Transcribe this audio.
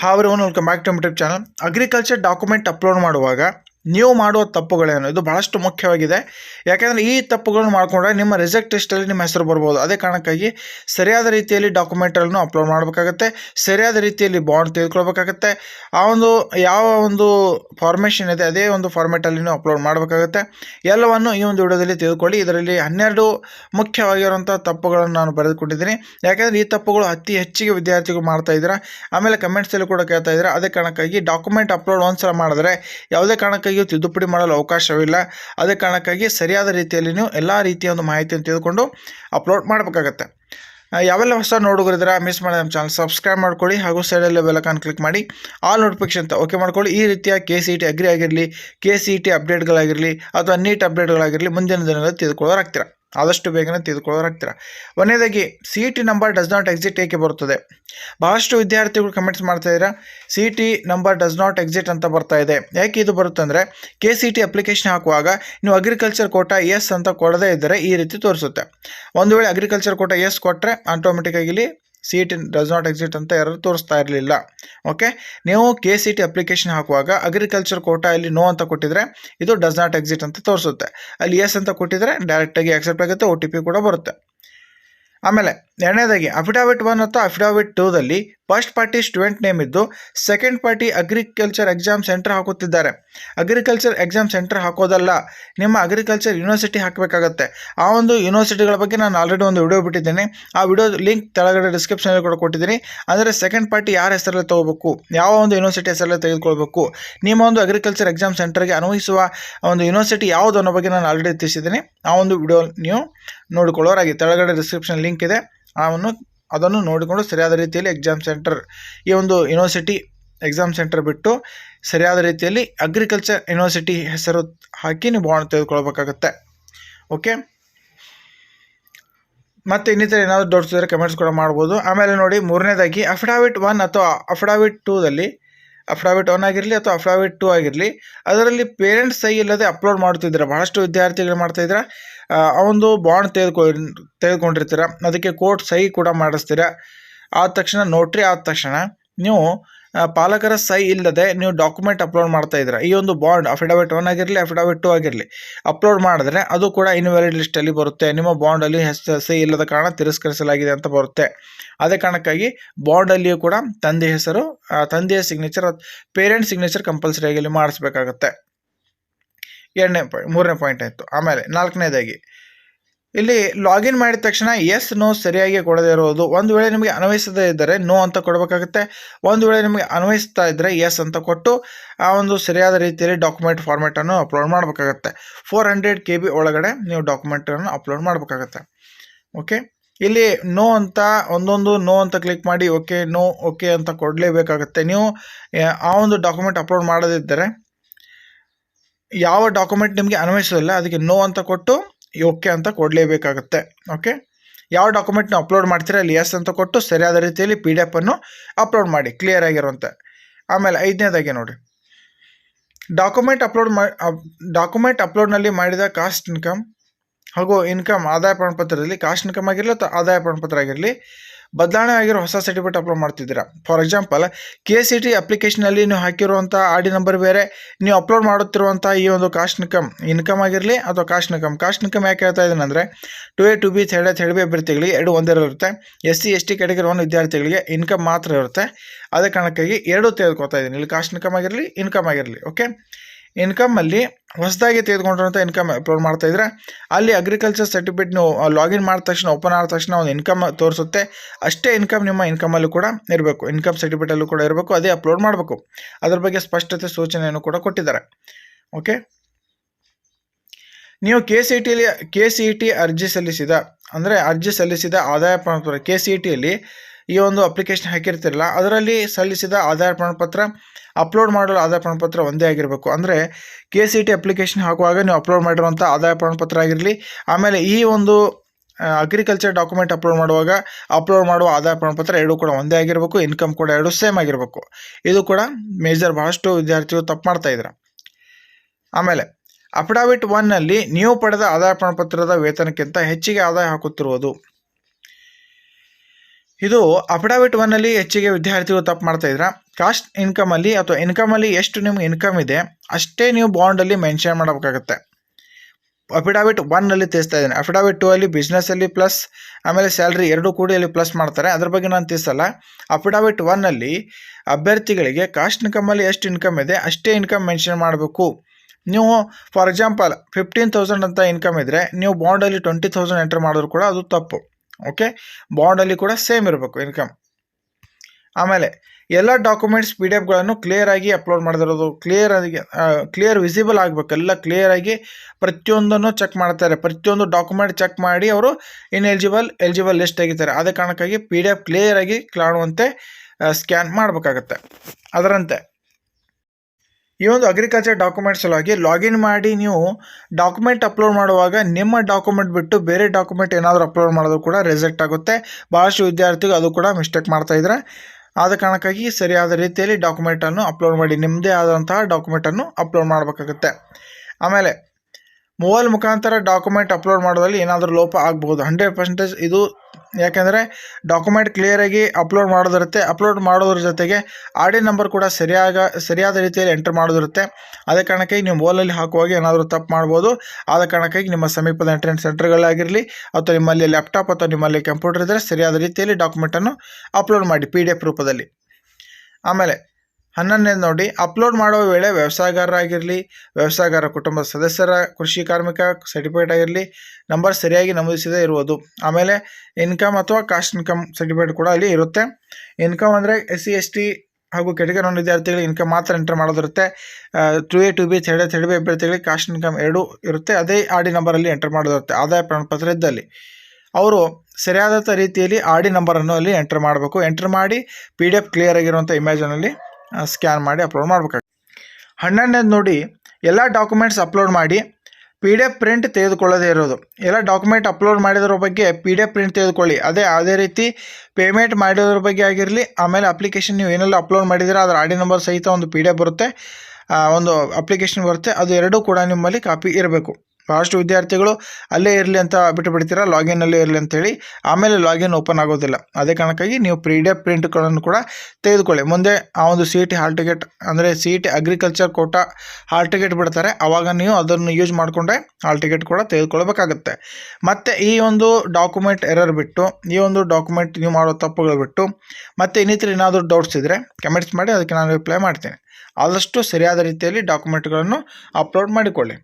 Hi every one welcome back to YouTube channel agriculture document upload ಮಾಡುವಾಗ ನೀವು ಮಾಡುವ ತಪ್ಪುಗಳೇನು? ಇದು ಬಹಳಷ್ಟು ಮುಖ್ಯವಾಗಿದೆ. ಯಾಕೆಂದರೆ ಈ ತಪ್ಪುಗಳನ್ನು ಮಾಡಿಕೊಂಡ್ರೆ ನಿಮ್ಮ ರಿಸೆಕ್ಟ್ ಲಿಸ್ಟಲ್ಲಿ ನಿಮ್ಮ ಹೆಸರು ಬರ್ಬೋದು. ಅದೇ ಕಾರಣಕ್ಕಾಗಿ ಸರಿಯಾದ ರೀತಿಯಲ್ಲಿ ಡಾಕ್ಯುಮೆಂಟನ್ನು ಅಪ್ಲೋಡ್ ಮಾಡಬೇಕಾಗತ್ತೆ. ಸರಿಯಾದ ರೀತಿಯಲ್ಲಿ ಬಾಂಡ್ ತೆಗೆದುಕೊಳ್ಬೇಕಾಗತ್ತೆ. ಆ ಒಂದು ಯಾವ ಒಂದು ಫಾರ್ಮೇಷನ್ ಇದೆ, ಅದೇ ಒಂದು ಫಾರ್ಮೇಟಲ್ಲಿ ನೀವು ಅಪ್ಲೋಡ್ ಮಾಡಬೇಕಾಗತ್ತೆ. ಎಲ್ಲವನ್ನು ಈ ಒಂದು ವಿಡಿಯೋದಲ್ಲಿ ತೆಗೆದುಕೊಳ್ಳಿ. ಇದರಲ್ಲಿ ಹನ್ನೆರಡು ಮುಖ್ಯವಾಗಿರುವಂಥ ತಪ್ಪುಗಳನ್ನು ನಾನು ಬರೆದುಕೊಂಡಿದ್ದೀನಿ ಯಾಕೆಂದರೆ ಈ ತಪ್ಪುಗಳು ಅತಿ ಹೆಚ್ಚಿಗೆ ವಿದ್ಯಾರ್ಥಿಗಳು ಮಾಡ್ತಾ ಇದ್ದೀರಾ. ಆಮೇಲೆ ಕಮೆಂಟ್ಸಲ್ಲಿ ಕೂಡ ಕೇಳ್ತಾ ಇದ್ದೀರಾ. ಅದೇ ಕಾರಣಕ್ಕಾಗಿ ಡಾಕ್ಯುಮೆಂಟ್ ಅಪ್ಲೋಡ್ ಒಂದ್ಸಲ ಮಾಡಿದ್ರೆ ಯಾವುದೇ ಕಾರಣಕ್ಕಾಗಿ ತಿದ್ದುಪಡಿ ಮಾಡಲು ಅವಕಾಶವಿಲ್ಲ ಅದೇ ಕಾರಣಕ್ಕಾಗಿ ಸರಿಯಾದ ರೀತಿಯಲ್ಲಿ ನೀವು ಎಲ್ಲ ರೀತಿಯ ಒಂದು ಮಾಹಿತಿಯನ್ನು ತಿಳ್ಕೊಂಡು ಅಪ್ಲೋಡ್ ಮಾಡಬೇಕಾಗತ್ತೆ. ಯಾವೆಲ್ಲ ಹೊಸ ನೋಡುಗರಿದ್ರೆ ಮಿಸ್ ಮಾಡಿ ನಮ್ಮ ಚಾನಲ್ ಸಬ್ಸ್ಕ್ರೈಬ್ ಮಾಡ್ಕೊಳ್ಳಿ ಹಾಗೂ ಸೈಡಲ್ಲಿ ಬೆಲಕಾನ್ ಕ್ಲಿಕ್ ಮಾಡಿ ಆಲ್ ನೋಟಿಫಿಕೇಶನ್ ಅಂತ ಓಕೆ ಮಾಡ್ಕೊಳ್ಳಿ. ಈ ರೀತಿಯ ಕೆ ಸಿ ಟಿ ಅಗ್ರಿ ಆಗಿರಲಿ ಕೆ ಸಿ ಟಿ ಅಪ್ಡೇಟ್ಗಳಾಗಿರಲಿ ಅಥವಾ ನೀಟ್ ಅಪ್ಡೇಟ್ಗಳಾಗಿರಲಿ ಮುಂದಿನ ದಿನಗಳಲ್ಲಿ ತೆಗೆದುಕೊಳ್ಳೋರಾಗ್ತೀರಾ ಆದಷ್ಟು ಬೇಗನೆ ತೆಗೆದುಕೊಳ್ಳೋರಾಗ್ತೀರಾ ಒಂದನೇದಾಗಿ C T number does not exit ಏಕೆ ಬರುತ್ತದೆ? ಬಹಳಷ್ಟು ವಿದ್ಯಾರ್ಥಿಗಳು ಕಮೆಂಟ್ಸ್ ಮಾಡ್ತಾ ಇದ್ದೀರಾ? C T number does not exit ಅಂತ ಬರ್ತಾ ಇದೆ. ಯಾಕೆ ಇದು ಬರುತ್ತೆ ಅಂದರೆ ಕೆ ಸಿ ಟಿ ಅಪ್ಲಿಕೇಶನ್ ಹಾಕುವಾಗ ನೀವು ಅಗ್ರಿಕಲ್ಚರ್ ಕೋಟ ಎಸ್ ಅಂತ ಕೊಡದೇ ಇದ್ದರೆ ಈ ರೀತಿ ತೋರಿಸುತ್ತೆ. ಒಂದು ವೇಳೆ ಅಗ್ರಿಕಲ್ಚರ್ ಕೋಟ ಎಸ್ ಕೊಟ್ಟರೆ ಆಟೋಮೆಟಿಕ್ಕಾಗಿ ಇಲ್ಲಿ C T does not exit ಅಂತ ಯಾರು ತೋರಿಸ್ತಾ ಇರಲಿಲ್ಲ. ಓಕೆ ನೀವು ಕೆ ಸಿ ಟಿ ಅಪ್ಲಿಕೇಶನ್ ಹಾಕುವಾಗ ಅಗ್ರಿಕಲ್ಚರ್ ಕೋಟಾ ಇಲ್ಲಿ ನೋ ಅಂತ ಕೊಟ್ಟಿದ್ರೆ ಇದು ಡಸ್ ನಾಟ್ ಎಕ್ಸಿಟ್ ಅಂತ ತೋರಿಸುತ್ತೆ. ಅಲ್ಲಿ ಎಸ್ ಅಂತ ಕೊಟ್ಟಿದ್ರೆ ಡೈರೆಕ್ಟಾಗಿ ಆಕ್ಸೆಪ್ಟ್ ಆಗುತ್ತೆ ಒ ಟಿ ಪಿ ಕೂಡ ಬರುತ್ತೆ. ಆಮೇಲೆ ಎರಡನೇದಾಗಿ ಅಫಿಡಾವಿಟ್ ಒನ್ ಅಥವಾ ಅಫಿಡಾವಿಟ್ ಟೂದಲ್ಲಿ ಫಸ್ಟ್ ಪಾರ್ಟಿ ಸ್ಟೂಡೆಂಟ್ ನೇಮ್ ಇದ್ದು second party agriculture exam centre ಹಾಕುತ್ತಿದ್ದಾರೆ. ಅಗ್ರಿಕಲ್ಚರ್ ಎಕ್ಸಾಮ್ ಸೆಂಟರ್ ಹಾಕೋದಲ್ಲ, ನಿಮ್ಮ ಅಗ್ರಿಕಲ್ಚರ್ ಯೂನಿವರ್ಸಿಟಿ ಹಾಕಬೇಕಾಗತ್ತೆ. ಆ ಒಂದು ಯೂನಿವರ್ಸಿಟಿಗಳ ಬಗ್ಗೆ ನಾನು ಆಲ್ರೆಡಿ ಒಂದು ವಿಡಿಯೋ ಬಿಟ್ಟಿದ್ದೇನೆ. ಆ ವಿಡಿಯೋ ಲಿಂಕ್ ಕೆಳಗಡೆ ಡಿಸ್ಕ್ರಿಪ್ಷನಲ್ಲಿ ಕೂಡ ಕೊಟ್ಟಿದ್ದೀನಿ. ಅಂದರೆ ಸೆಕೆಂಡ್ ಪಾರ್ಟಿ ಯಾರ ಹೆಸರಲ್ಲಿ ತೊಗೋಬೇಕು, ಯಾವ ಒಂದು ಯೂನಿವರ್ಸಿಟಿ ಹೆಸರಲ್ಲಿ ತೆಗೆದುಕೊಳ್ಬೇಕು, ನಿಮ್ಮ ಒಂದು ಅಗ್ರಿಕಲ್ಚರ್ ಎಕ್ಸಾಮ್ ಸೆಂಟರ್ಗೆ ಅನ್ವಯಿಸುವ ಒಂದು ಯೂನಿವರ್ಸಿಟಿ ಯಾವುದು ಅನ್ನೋ ಬಗ್ಗೆ ನಾನು ಆಲ್ರೆಡಿ ತಿಳಿಸಿದ್ದೀನಿ. ಆ ಒಂದು ವಿಡಿಯೋ ನೀವು ನೋಡಿಕೊಳ್ಳೋರಾಗಿ, ಕೆಳಗಡೆ ಡಿಸ್ಕ್ರಿಪ್ಷನ್ ಲಿಂಕ್ ಇದೆ. ಅವನ್ನು ಅದನ್ನು ನೋಡಿಕೊಂಡು ಸರಿಯಾದ ರೀತಿಯಲ್ಲಿ ಎಕ್ಸಾಮ್ ಸೆಂಟರ್ ಈ ಒಂದು ಯೂನಿವರ್ಸಿಟಿ ಎಕ್ಸಾಮ್ ಸೆಂಟರ್ ಬಿಟ್ಟು ಸರಿಯಾದ ರೀತಿಯಲ್ಲಿ ಅಗ್ರಿಕಲ್ಚರ್ ಯೂನಿವರ್ಸಿಟಿ ಹೆಸರು ಹಾಕಿ ನೀವು ಬಾಂಡ್ ತೆಗೆದುಕೊಳ್ಬೇಕಾಗತ್ತೆ. ಓಕೆ ಮತ್ತು ಇನ್ನಿತರ ಏನಾದರೂ ಡೌಟ್ಸ್ ಇದ್ದರೆ ಕಮೆಂಟ್ಸ್ ಕೂಡ ಮಾಡ್ಬೋದು. ಆಮೇಲೆ ನೋಡಿ ಮೂರನೇದಾಗಿ ಅಫಿಡಾವಿಟ್ ಒನ್ ಅಥವಾ ಅಫಿಡಾವಿಟ್ ಟೂದಲ್ಲಿ ಅಫಿಡಾವಿಟ್ ಒನ್ ಆಗಿರಲಿ ಅಥವಾ ಅಫಿಡಾವಿಟ್ ಟೂ ಆಗಿರಲಿ, ಅದರಲ್ಲಿ ಪೇರೆಂಟ್ಸ್ ಸಹಿ ಇಲ್ಲದೆ ಅಪ್ಲೋಡ್ ಮಾಡ್ತಿದ್ದೀರಾ ಬಹಳಷ್ಟು ವಿದ್ಯಾರ್ಥಿಗಳು ಮಾಡ್ತಾ ಇದ್ದೀರಾ? ಆ ಒಂದು ಬಾಂಡ್ ತೆಗೆದುಕೊ ತೆಗೆದುಕೊಂಡಿರ್ತೀರ. ಅದಕ್ಕೆ ಕೋರ್ಟ್ ಸಹಿ ಕೂಡ ಮಾಡಿಸ್ತೀರ. ಆದ ತಕ್ಷಣ ನೋಟ್ರಿ ಆದ ತಕ್ಷಣ ನೀವು ಪಾಲಕರ ಸಹಿ ಇಲ್ಲದೆ ನೀವು ಡಾಕ್ಯುಮೆಂಟ್ ಅಪ್ಲೋಡ್ ಮಾಡ್ತಾ ಇದ್ದೀರಾ. ಈ ಒಂದು ಬಾಂಡ್ ಅಫಿಡವಿಟ್ ಒನ್ ಆಗಿರಲಿ ಅಫಿಡವಿಟ್ ಟು ಆಗಿರಲಿ ಅಪ್ಲೋಡ್ ಮಾಡಿದ್ರೆ ಅದು ಕೂಡ ಇನ್ವ್ಯಾಲಿಡ್ ಲಿಸ್ಟಲ್ಲಿ ಬರುತ್ತೆ. ನಿಮ್ಮ ಬಾಂಡಲ್ಲಿ ಹೆಸರು ಸಹಿ ಇಲ್ಲದ ಕಾರಣ ತಿರಸ್ಕರಿಸಲಾಗಿದೆ ಅಂತ ಬರುತ್ತೆ. ಅದೇ ಕಾರಣಕ್ಕಾಗಿ ಬಾಂಡಲ್ಲಿಯೂ ಕೂಡ ತಂದೆ ಹೆಸರು ತಂದೆಯ ಸಿಗ್ನೇಚರ್ ಪೇರೆಂಟ್ ಸಿಗ್ನೇಚರ್ ಕಂಪಲ್ಸರಿಯಾಗಿ ಮಾಡಿಸ್ಬೇಕಾಗತ್ತೆ. ಎರಡನೇ ಪಾಯಿಂಟ್ ಮೂರನೇ ಪಾಯಿಂಟ್ ಆಯಿತು. ಆಮೇಲೆ ನಾಲ್ಕನೇದಾಗಿ ಇಲ್ಲಿ ಲಾಗಿನ್ ಮಾಡಿದ ತಕ್ಷಣ ಎಸ್ ನೋ ಸರಿಯಾಗಿ ಕೊಡದೇ ಇರೋದು. ಒಂದು ವೇಳೆ ನಿಮಗೆ ಅನ್ವಯಿಸದೇ ಇದ್ದರೆ ನೋ ಅಂತ ಕೊಡಬೇಕಾಗುತ್ತೆ. ಒಂದು ವೇಳೆ ನಿಮಗೆ ಅನ್ವಯಿಸ್ತಾ ಇದ್ದರೆ ಎಸ್ ಅಂತ ಕೊಟ್ಟು ಆ ಒಂದು ಸರಿಯಾದ ರೀತಿಯಲ್ಲಿ ಡಾಕ್ಯುಮೆಂಟ್ ಫಾರ್ಮೆಟನ್ನು ಅಪ್ಲೋಡ್ ಮಾಡಬೇಕಾಗತ್ತೆ. ಫೋರ್ ಹಂಡ್ರೆಡ್ ಕೆ ಬಿ ಒಳಗಡೆ ನೀವು ಡಾಕ್ಯುಮೆಂಟನ್ನು ಅಪ್ಲೋಡ್ ಮಾಡಬೇಕಾಗತ್ತೆ. ಓಕೆ ಇಲ್ಲಿ ನೋ ಅಂತ ಒಂದೊಂದು ನೋ ಅಂತ ಕ್ಲಿಕ್ ಮಾಡಿ ಓಕೆ ನೋ ಓಕೆ ಅಂತ ಕೊಡಲೇಬೇಕಾಗತ್ತೆ. ನೀವು ಆ, ಒಂದು ಡಾಕ್ಯುಮೆಂಟ್ ಅಪ್ಲೋಡ್ ಮಾಡದಿದ್ದರೆ ಯಾವ ಡಾಕ್ಯುಮೆಂಟ್ ನಿಮಗೆ ಅನ್ವಯಿಸೋದಿಲ್ಲ ಅದಕ್ಕೆ ನೋ ಅಂತ ಕೊಟ್ಟು ಓಕೆ ಅಂತ ಕೊಡಲೇಬೇಕಾಗುತ್ತೆ ಓಕೆ ಯಾವ ಡಾಕ್ಯುಮೆಂಟ್ ನೀವು ಅಪ್ಲೋಡ್ ಮಾಡ್ತೀರಾ, ಅಲ್ಲಿ ಎಸ್ ಅಂತ ಕೊಟ್ಟು, ಸರಿಯಾದ ರೀತಿಯಲ್ಲಿ ಪಿ ಡಿ ಎಫನ್ನು ಅಪ್ಲೋಡ್ ಮಾಡಿ ಕ್ಲಿಯರ್ ಆಗಿರುವಂತೆ. ಆಮೇಲೆ ಐದನೇದಾಗಿ ನೋಡಿ ಡಾಕ್ಯುಮೆಂಟ್ ಅಪ್ಲೋಡ್ ಮಾ ಡಾಕ್ಯುಮೆಂಟ್ ಅಪ್ಲೋಡ್ನಲ್ಲಿ ಮಾಡಿದ ಕಾಸ್ಟ್ ಇನ್ಕಮ್ ಹಾಗೂ ಇನ್ಕಮ್ ಆದಾಯ ಪ್ರಮಾಣಪತ್ರದಲ್ಲಿ ಕಾಸ್ಟ್ ಇನ್ಕಮ್ ಆಗಿರಲಿ ಅಥವಾ ಆದಾಯ ಪ್ರಮಾಣಪತ್ರ ಆಗಿರಲಿ ಬದಲಾವಣೆ ಆಗಿರೋ ಹೊಸ ಸರ್ಟಿಫಿಕೇಟ್ ಅಪ್ಲೋಡ್ ಮಾಡ್ತಿದ್ದೀರಾ? For example K C T ಅಪ್ಲಿಕೇಶನಲ್ಲಿ ನೀವು ಹಾಕಿರುವಂಥ ಆರ್ ಡಿ ನಂಬರ್ ಬೇರೆ, ನೀವು ಅಪ್ಲೋಡ್ ಮಾಡುತ್ತಿರುವಂಥ ಈ ಒಂದು ಕಾಸ್ಟ್ ಇನ್ಕಮ್ ಇನ್ಕಮ್ ಆಗಿರಲಿ ಅಥವಾ ಕಾಸ್ಟ್ ನಿಕಮ್ ಕಾಸ್ಟ್ ಇನ್ಕಮ್ ಯಾಕೆ ಹೇಳ್ತಾ ಇದ್ದೀನಿ ಅಂದರೆ two A two B third A third B ಅಭ್ಯರ್ಥಿಗಳಿಗೆ ಎರಡು ಒಂದೇ ಇರುತ್ತೆ. S C S T category one ವಿದ್ಯಾರ್ಥಿಗಳಿಗೆ ಇನ್ಕಮ್ ಮಾತ್ರ ಇರುತ್ತೆ. ಅದೇ ಕಾರಣಕ್ಕಾಗಿ ಎರಡು ತೆಗೆದುಕೊತಾ ಇದ್ದೀನಿ. ಇಲ್ಲಿ ಕಾಸ್ಟ್ ಇನ್ಕಮ್ ಆಗಿರಲಿ ಇನ್ಕಮ್ ಆಗಿರಲಿ ಓಕೆ ಇನ್ಕಮಲ್ಲಿ ಹೊಸದಾಗಿ ತೆಗೆದುಕೊಂಡಿರುವಂಥ ಇನ್ಕಮ್ ಅಪ್ಲೋಡ್ ಮಾಡ್ತಾ ಇದ್ರೆ, ಅಲ್ಲಿ ಅಗ್ರಿಕಲ್ಚರ್ ಸರ್ಟಿಫಿಕೇಟ್ ನೀವು ಲಾಗಿನ್ ಮಾಡಿದ ತಕ್ಷಣ ಓಪನ್ ಆದ ತಕ್ಷಣ ಒಂದು ಇನ್ಕಮ್ ತೋರಿಸುತ್ತೆ. ಅಷ್ಟೇ ಇನ್ಕಮ್ ನಿಮ್ಮ ಇನ್ಕಮಲ್ಲೂ ಕೂಡ ಇರಬೇಕು. ಇನ್ಕಮ್ ಸರ್ಟಿಫಿಕೇಟಲ್ಲೂ ಕೂಡ ಇರಬೇಕು. ಅದೇ ಅಪ್ಲೋಡ್ ಮಾಡಬೇಕು. ಅದ್ರ ಬಗ್ಗೆ ಸ್ಪಷ್ಟತೆ ಸೂಚನೆಯನ್ನು ಕೂಡ ಕೊಟ್ಟಿದ್ದಾರೆ. ಓಕೆ ನೀವು ಕೆ ಸಿ ಟಿಲಿ ಕೆ ಸಿ ಇ ಟಿ ಅರ್ಜಿ ಸಲ್ಲಿಸಿದ, ಅಂದರೆ ಅರ್ಜಿ ಸಲ್ಲಿಸಿದ ಆದಾಯ ಪ್ರಮಾಣಪತ್ರ ಕೆ ಸಿ ಇ ಟಿಯಲ್ಲಿ ಈ ಒಂದು ಅಪ್ಲಿಕೇಶನ್ ಹಾಕಿರ್ತಿರಲ್ಲ, ಅದರಲ್ಲಿ ಸಲ್ಲಿಸಿದ ಆಧಾರ್ ಪ್ರಮಾಣಪತ್ರ ಅಪ್ಲೋಡ್ ಮಾಡಲು ಆಧಾರ್ ಪ್ರಮಾಣಪತ್ರ ಒಂದೇ ಆಗಿರಬೇಕು. ಅಂದರೆ ಕೆ ಸಿ ಟಿ ಅಪ್ಲಿಕೇಶನ್ ಹಾಕುವಾಗ ನೀವು ಅಪ್ಲೋಡ್ ಮಾಡಿರುವಂಥ ಆಧಾರ್ ಪ್ರಮಾಣಪತ್ರ ಆಗಿರಲಿ, ಆಮೇಲೆ ಈ ಒಂದು ಅಗ್ರಿಕಲ್ಚರ್ ಡಾಕ್ಯುಮೆಂಟ್ ಅಪ್ಲೋಡ್ ಮಾಡುವಾಗ ಅಪ್ಲೋಡ್ ಮಾಡುವ ಆಧಾರ್ ಪ್ರಮಾಣಪತ್ರ ಎರಡೂ ಕೂಡ ಒಂದೇ ಆಗಿರಬೇಕು ಇನ್ಕಮ್ ಕೂಡ ಎರಡು ಸೇಮ್ ಆಗಿರಬೇಕು. ಇದು ಕೂಡ ಮೇಜರ್ ಬಹಳಷ್ಟು ವಿದ್ಯಾರ್ಥಿಗಳು ತಪ್ಪು ಮಾಡ್ತಾ ಇದ್ದಾರೆ ಆಮೇಲೆ ಅಫಿಡಾವಿಟ್ ಒನ್ನಲ್ಲಿ ನೀವು ಪಡೆದ ಆದಾಯ ಪ್ರಮಾಣಪತ್ರದ ವೇತನಕ್ಕಿಂತ ಹೆಚ್ಚಿಗೆ ಆದಾಯ ಹಾಕುತ್ತಿರುವುದು. ಇದು ಅಫಿಡವಿಟ್ ಒನ್ನಲ್ಲಿ ಹೆಚ್ಚಿಗೆ ವಿದ್ಯಾರ್ಥಿಗಳು ತಪ್ಪು ಮಾಡ್ತಾ ಇದ್ರ. ಕಾಸ್ಟ್ ಇನ್ಕಮಲ್ಲಿ ಅಥವಾ ಇನ್ಕಮಲ್ಲಿ ಎಷ್ಟು ನಿಮ್ಗೆ ಇನ್ಕಮ್ ಇದೆ, ಅಷ್ಟೇ ನೀವು ಬಾಂಡಲ್ಲಿ ಮೆನ್ಷನ್ ಮಾಡಬೇಕಾಗತ್ತೆ. ಅಫಿಡವಿಟ್ ಒನ್ನಲ್ಲಿ ತಿಳಿಸ್ತಾ ಇದ್ದೇನೆ. ಅಫಿಡವಿಟ್ ಟೂ ಅಲ್ಲಿ ಬಿಸ್ನೆಸ್ಸಲ್ಲಿ ಪ್ಲಸ್ ಆಮೇಲೆ ಸ್ಯಾಲ್ರಿ ಎರಡೂ ಕೂಡ ಇಲ್ಲಿ ಪ್ಲಸ್ ಮಾಡ್ತಾರೆ. ಅದ್ರ ಬಗ್ಗೆ ನಾನು ತಿಳಿಸಲ್ಲ ಅಫಿಡವಿಟ್ ಒನ್ನಲ್ಲಿ ಅಭ್ಯರ್ಥಿಗಳಿಗೆ ಕಾಸ್ಟ್ ಇನ್ಕಮಲ್ಲಿ ಎಷ್ಟು ಇನ್ಕಮ್ ಇದೆ, ಅಷ್ಟೇ ಇನ್ಕಮ್ ಮೆನ್ಷನ್ ಮಾಡಬೇಕು. ನೀವು ಫಾರ್ ಎಕ್ಸಾಂಪಲ್ ಫಿಫ್ಟೀನ್ ತೌಸಂಡ್ ಅಂತ ಇನ್ಕಮ್ ಇದ್ದರೆ ನೀವು ಬಾಂಡಲ್ಲಿ ಟ್ವೆಂಟಿ ತೌಸಂಡ್ ಎಂಟರ್ ಮಾಡಿದ್ರು ಕೂಡ ಅದು ತಪ್ಪು. ಓಕೆ ಬಾಂಡಲ್ಲಿ ಕೂಡ ಸೇಮ್ ಇರಬೇಕು ಇನ್ಕಮ್ ಆಮೇಲೆ ಎಲ್ಲ ಡಾಕ್ಯುಮೆಂಟ್ಸ್ ಪಿ ಡಿ ಎಫ್ಗಳನ್ನು ಕ್ಲಿಯರ್ ಆಗಿ ಅಪ್ಲೋಡ್ ಮಾಡಿರೋದು ಕ್ಲಿಯರ್ ಆಗಿ ಕ್ಲಿಯರ್ ವಿಸಿಬಲ್ ಆಗಬೇಕು. ಎಲ್ಲ ಕ್ಲಿಯರ್ ಆಗಿ ಪ್ರತಿಯೊಂದನ್ನು ಚೆಕ್ ಮಾಡ್ತಾರೆ. ಪ್ರತಿಯೊಂದು ಡಾಕ್ಯುಮೆಂಟ್ ಚೆಕ್ ಮಾಡಿ ಅವರು ಇನ್ ಎಲಿಜಿಬಲ್ ಎಲಿಜಿಬಲ್ ಲಿಸ್ಟ್ ತೆಗಿತಾರೆ. ಅದೇ ಕಾರಣಕ್ಕಾಗಿ ಪಿ ಡಿ ಎಫ್ ಕ್ಲಿಯರ್ ಆಗಿ ಕಾಣುವಂತೆ ಸ್ಕ್ಯಾನ್ ಮಾಡಬೇಕಾಗತ್ತೆ. ಅದರಂತೆ. ಈ ಒಂದು ಅಗ್ರಿಕಲ್ಚರ್ ಡಾಕ್ಯುಮೆಂಟ್ ಸಲುವಾಗಿ ಲಾಗಿನ್ ಮಾಡಿ ನೀವು ಡಾಕ್ಯುಮೆಂಟ್ ಅಪ್ಲೋಡ್ ಮಾಡುವಾಗ ನಿಮ್ಮ ಡಾಕ್ಯುಮೆಂಟ್ ಬಿಟ್ಟು ಬೇರೆ ಡಾಕ್ಯುಮೆಂಟ್ ಏನಾದರೂ ಅಪ್ಲೋಡ್ ಮಾಡೋದು ಕೂಡ ರಿಜೆಕ್ಟ್ ಆಗುತ್ತೆ. ಭಾಳಷ್ಟು ವಿದ್ಯಾರ್ಥಿಗಳು ಅದು ಕೂಡ ಮಿಸ್ಟೇಕ್ ಮಾಡ್ತಾ ಇದ್ದಾರೆ ಆದ ಕಾರಣಕ್ಕಾಗಿ ಸರಿಯಾದ ರೀತಿಯಲ್ಲಿ ಡಾಕ್ಯುಮೆಂಟನ್ನು ಅಪ್ಲೋಡ್ ಮಾಡಿ ನಿಮ್ಮದೇ ಆದಂತಹ ಡಾಕ್ಯುಮೆಂಟನ್ನು ಅಪ್ಲೋಡ್ ಮಾಡಬೇಕಾಗುತ್ತೆ. ಆಮೇಲೆ ಮೊಬೈಲ್ ಮುಖಾಂತರ ಡಾಕ್ಯುಮೆಂಟ್ ಅಪ್ಲೋಡ್ ಮಾಡೋದ್ರಲ್ಲಿ ಏನಾದರೂ ಲೋಪ ಆಗ್ಬೋದು ಹಂಡ್ರೆಡ್ ಇದು ಯಾಕೆಂದರೆ ಡಾಕ್ಯುಮೆಂಟ್ ಕ್ಲಿಯರಾಗಿ ಅಪ್ಲೋಡ್ ಮಾಡೋದಿರುತ್ತೆ. ಅಪ್ಲೋಡ್ ಮಾಡೋದ್ರ ಜೊತೆಗೆ ಆರ್ ನಂಬರ್ ಕೂಡ ಸರಿಯಾಗ, ಸರಿಯಾದ ರೀತಿಯಲ್ಲಿ ಎಂಟರ್ ಮಾಡೋದಿರುತ್ತೆ. ಅದೇ ಕಾರಣಕ್ಕಾಗಿ ನೀವು ಓಲಲ್ಲಿ ಹಾಕುವಾಗ ಏನಾದರೂ ತಪ್ಪು ಮಾಡ್ಬೋದು. ಆದ ಕಾರಣಕ್ಕಾಗಿ ನಿಮ್ಮ ಸಮೀಪದ ಇಂಟರ್ನೆಟ್ ಸೆಂಟರ್ಗಳಾಗಿರಲಿ ಅಥವಾ ನಿಮ್ಮಲ್ಲಿ ಲ್ಯಾಪ್ಟಾಪ್ ಅಥವಾ ನಿಮ್ಮಲ್ಲಿ ಕಂಪ್ಯೂಟರ್ ಇದ್ದರೆ ಸರಿಯಾದ ರೀತಿಯಲ್ಲಿ ಡಾಕ್ಯುಮೆಂಟನ್ನು ಅಪ್ಲೋಡ್ ಮಾಡಿ ಪಿ ಡಿ ಎಫ್ ರೂಪದಲ್ಲಿ. ಆಮೇಲೆ ಹನ್ನೊಂದನೇದು ನೋಡಿ ಅಪ್ಲೋಡ್ ಮಾಡುವ ವೇಳೆ ವ್ಯವಸಾಯಗಾರರಾಗಿರಲಿ, ವ್ಯವಸಾಯಗಾರ ಕುಟುಂಬದ ಸದಸ್ಯರ, ಕೃಷಿ ಕಾರ್ಮಿಕ ಸರ್ಟಿಫಿಕೇಟ್ ಆಗಿರಲಿ ನಂಬರ್ ಸರಿಯಾಗಿ ನಮೂದಿಸದೇ ಇರುವುದು. ಆಮೇಲೆ ಇನ್ಕಮ್ ಅಥವಾ ಕಾಸ್ಟ್ ಇನ್ಕಮ್ ಸರ್ಟಿಫಿಕೇಟ್ ಕೂಡ ಅಲ್ಲಿ ಇರುತ್ತೆ. ಇನ್ಕಮ್ ಅಂದರೆ ಎಸ್ ಸಿ ಎಸ್ ಟಿ ಹಾಗೂ ಕೆಟಗರಿ ಒಂದು ವಿದ್ಯಾರ್ಥಿಗಳಿಗೆ ಇನ್ಕಮ್ ಮಾತ್ರ enter ಮಾಡೋದಿರುತ್ತೆ. Two A two B third third B ಅಭ್ಯರ್ಥಿಗಳಿಗೆ ಕಾಸ್ಟ್ ಇನ್ಕಮ್ ಎರಡು ಇರುತ್ತೆ. ಅದೇ ಆರ್ ಡಿ ನಂಬರಲ್ಲಿ ಎಂಟರ್ ಮಾಡೋದಿರುತ್ತೆ, ಆದಾಯ ಪ್ರಮಾಣಪತ್ರ ಇದ್ದಲ್ಲಿ. ಅವರು ಸರಿಯಾದ ರೀತಿಯಲ್ಲಿ ಆರ್ ಡಿ ನಂಬರನ್ನು ಅಲ್ಲಿ ಎಂಟರ್ ಮಾಡಬೇಕು. ಎಂಟರ್ ಮಾಡಿ ಪಿ ಡಿ ಎಫ್ ಕ್ಲಿಯರ್ ಆಗಿರುವಂಥ ಇಮೇಜನಲ್ಲಿ ಸ್ಕ್ಯಾನ್ ಮಾಡಿ ಅಪ್ಲೋಡ್ ಮಾಡಬೇಕಾಗುತ್ತೆ. ಹನ್ನೊಂದನೇದು ನೋಡಿ, ಎಲ್ಲ ಡಾಕ್ಯುಮೆಂಟ್ಸ್ ಅಪ್ಲೋಡ್ ಮಾಡಿ ಪಿ ಡಿ ಎಫ್ ಪ್ರಿಂಟ್ ತೆಗೆದುಕೊಳ್ಳದೇ ಇರೋದು. ಎಲ್ಲ ಡಾಕ್ಯುಮೆಂಟ್ ಅಪ್ಲೋಡ್ ಮಾಡಿದ್ರ ಬಗ್ಗೆ ಪಿ ಡಿ ಎಫ್ ಪ್ರಿಂಟ್ ತೆಗೆದುಕೊಳ್ಳಿ. ಅದೇ ಯಾವುದೇ ರೀತಿ ಪೇಮೆಂಟ್ ಮಾಡಿರೋದ್ರ ಬಗ್ಗೆ ಆಗಿರಲಿ, ಆಮೇಲೆ ಅಪ್ಲಿಕೇಶನ್ ನೀವು ಏನೆಲ್ಲ ಅಪ್ಲೋಡ್ ಮಾಡಿದಿರ, ಅದರ ಆರ್ ಡಿ ನಂಬರ್ ಸಹಿತ ಒಂದು ಪಿ ಡಿ ಎಫ್ ಬರುತ್ತೆ ಒಂದು ಅಪ್ಲಿಕೇಶನ್ ಬರುತ್ತೆ. ಅದು ಎರಡೂ ಕೂಡ ನಿಮ್ಮಲ್ಲಿ ಕಾಪಿ ಇರಬೇಕು. ಭಾಳಷ್ಟು ವಿದ್ಯಾರ್ಥಿಗಳು ಅಲ್ಲೇ ಇರಲಿ ಅಂತ ಬಿಟ್ಟು ಬಿಡ್ತೀರಾ ಲಾಗಿನ್ನಲ್ಲೇ ಇರಲಿ ಅಂತೇಳಿ ಆಮೇಲೆ ಲಾಗಿನ್ ಓಪನ್ ಆಗೋದಿಲ್ಲ. ಅದೇ ಕಾರಣಕ್ಕಾಗಿ ನೀವು ಪ್ರಿ ಡಿ ಎಫ್ ಪ್ರಿಂಟ್ಗಳನ್ನು ಕೂಡ ತೆಗೆದುಕೊಳ್ಳಿ. ಮುಂದೆ ಆ ಒಂದು ಸಿ ಟಿ ಹಾಲ್ ಟಿಕೆಟ್ ಅಂದರೆ C T agriculture quota hall ticket ಬಿಡ್ತಾರೆ. ಆವಾಗ ನೀವು ಅದನ್ನು ಯೂಸ್ ಮಾಡಿಕೊಂಡ್ರೆ ಹಾಲ್ ಟಿಕೆಟ್ ಕೂಡ ತೆಗೆದುಕೊಳ್ಬೇಕಾಗುತ್ತೆ ಮತ್ತು ಈ ಒಂದು ಡಾಕ್ಯುಮೆಂಟ್ ಎರರ್ ಬಿಟ್ಟು, ಈ ಒಂದು ಡಾಕ್ಯುಮೆಂಟ್ ನೀವು ಮಾಡೋ ತಪ್ಪುಗಳು ಬಿಟ್ಟು, ಮತ್ತು ಇನ್ನಿತರ ಏನಾದರೂ ಡೌಟ್ಸ್ ಇದ್ದರೆ ಕಮೆಂಟ್ಸ್ ಮಾಡಿ, ಅದಕ್ಕೆ ನಾನು ರಿಪ್ಲೈ ಮಾಡ್ತೀನಿ. ಆದಷ್ಟು ಸರಿಯಾದ ರೀತಿಯಲ್ಲಿ ಡಾಕ್ಯುಮೆಂಟ್ಗಳನ್ನು ಅಪ್ಲೋಡ್ ಮಾಡಿಕೊಳ್ಳಿ.